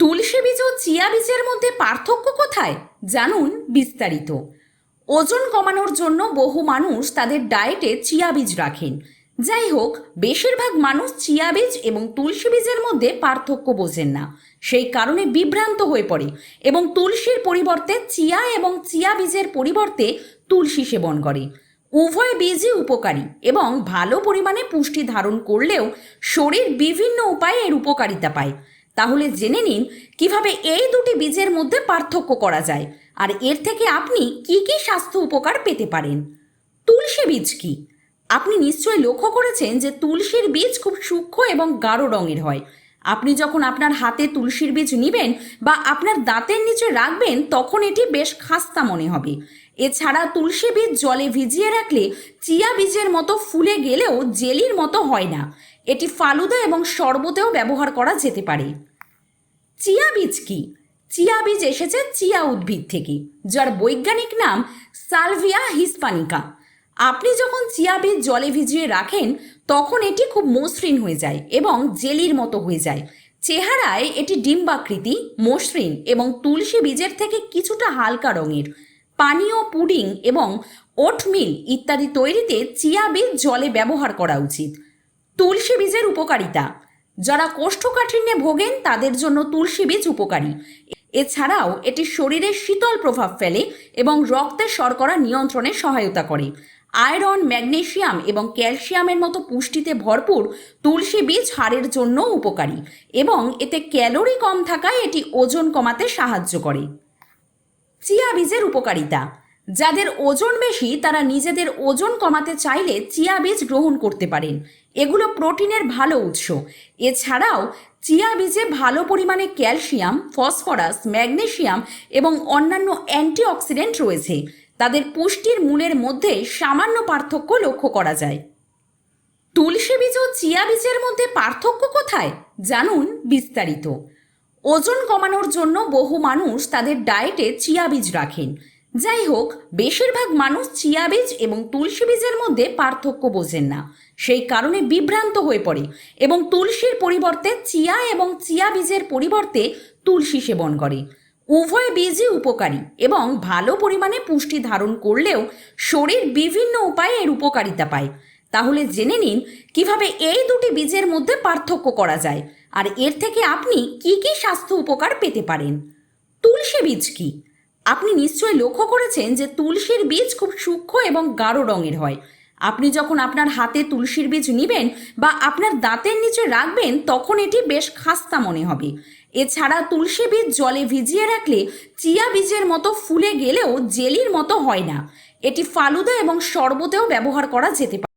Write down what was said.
তুলসী বীজ ও চিয়া বীজের মধ্যে পার্থক্য কোথায়? জানুন বিস্তারিত। ওজন কমানোর জন্য বহু মানুষ তাদের ডায়েটে চিয়া বীজ রাখেন। যাই হোক, বেশিরভাগ মানুষ চিয়া বীজ এবং তুলসী বীজের মধ্যে পার্থক্য বোঝেন না। সেই কারণে বিভ্রান্ত হয়ে পড়ে এবং তুলসীর পরিবর্তে চিয়া এবং চিয়া বীজের পরিবর্তে তুলসী সেবন করে। উভয় বীজই উপকারী এবং ভালো পরিমাণে পুষ্টি ধারণ করলেও শরীর বিভিন্ন উপায়ে এর উপকারিতা পায়। তাহলে জেনে নিন কীভাবে এই দুটি বীজের মধ্যে পার্থক্য করা যায়। আর এর থেকে আপনি কি কি স্বাস্থ্য উপকার পেতে পারেন? তুলসী বীজ কি? আপনি নিশ্চয়ই লক্ষ্য করেছেন যে তুলসীর বীজ খুব সূক্ষ্ম এবং গাঢ় রঙের হয়। আপনি যখন আপনার হাতে তুলসীর বীজ নেবেন বা আপনার দাঁতের নিচে রাখবেন, তখন এটি বেশ খাস্তা মনে হবে। এছাড়া তুলসী বীজ জলে ভিজিয়ে রাখলে চিয়া বীজের মতো ফুলে গেলেও জেলির মতো হয় না। এটি ফালুদা এবং শরবতেও ব্যবহার করা যেতে পারে। চিয়া বীজ কি? চিয়া বীজ এসেছে চিয়া উদ্ভিদ থেকে, যার বৈজ্ঞানিক নাম সালভিয়া হিসপানিকা। আপনি যখন চিয়া বীজ জলে ভিজিয়ে রাখেন, তখন এটি খুব মসৃণ হয়ে যায় এবং জেলির মতো হয়ে যায়। চেহারায় এটি ডিম্বাকৃতি, মসৃণ এবং তুলসী বীজের থেকে কিছুটা হালকা রঙের। পানীয় পুডিং এবং ওটমিল ইত্যাদি তৈরিতে চিয়া বীজ জলে ব্যবহার করা উচিত। তুলসী বীজের উপকারিতা। যারা কোষ্ঠকাঠিন্যে ভোগেন, তাদের জন্য তুলসী বীজ উপকারী। এছাড়াও এটি শরীরে শীতল প্রভাব ফেলে এবং রক্তের শর্করা নিয়ন্ত্রণে সহায়তা করে। আয়রন, ম্যাগনেশিয়াম এবং ক্যালসিয়ামের মতো পুষ্টিতে ভরপুর তুলসী বীজ হাড়ের জন্য উপকারী এবং এতে ক্যালোরি কম থাকায় এটি ওজন কমাতে সাহায্য করে। চিয়া বীজের উপকারিতা। যাদের ওজন বেশি, তারা নিজেদের ওজন কমাতে চাইলে চিয়া বীজ গ্রহণ করতে পারেন। এগুলো প্রোটিনের ভালো উৎস। এছাড়াও, চিয়া বীজে ভালো পরিমাণে ক্যালসিয়াম, ফসফরাস, ম্যাগনেসিয়াম এবং অন্যান্য অ্যান্টিঅক্সিডেন্ট রয়েছে। তাদের পুষ্টির মূলের মধ্যে সামান্য পার্থক্য লক্ষ্য করা যায়। তুলসী বীজ ও চিয়া বীজের মধ্যে পার্থক্য কোথায়? জানুন বিস্তারিত। ওজন কমানোর জন্য বহু মানুষ তাদের ডায়েটে চিয়া বীজ রাখেন। যাই হোক বেশিরভাগ মানুষ চিয়া বীজ এবং তুলসী বীজের মধ্যে পার্থক্য বোঝেন না। সেই কারণে বিভ্রান্ত হয়ে পড়ে এবং তুলসীর পরিবর্তে চিয়া এবং চিয়া বীজের পরিবর্তে তুলসী সেবন করে। উভয় বীজই উপকারী এবং ভালো পরিমাণে পুষ্টি ধারণ করলেও শরীর বিভিন্ন উপায়ে এর উপকারিতা পায়। তাহলে জেনে নিন, কীভাবে এই দুটি বীজের মধ্যে পার্থক্য করা যায়? আর এর থেকে আপনি কি কি স্বাস্থ্য উপকার পেতে পারেন? তুলসী বীজ কি? আপনি নিশ্চয় লক্ষ্য করেছেন যে তুলসীর বীজ খুব সূক্ষ্ম এবং গাঢ় রঙের হয়। আপনি যখন আপনার হাতে তুলসীর বীজ নেবেন বা আপনার দাঁতের নিচে রাখবেন, তখন এটি বেশ খাস্তা মনে হবে। এছাড়া তুলসী বীজ জলে ভিজিয়ে রাখলে চিয়া বীজের মতো ফুলে গেলেও জেলির মতো হয় না। এটি ফালুদা এবং শরবতেও ব্যবহার করা যেতে পারে।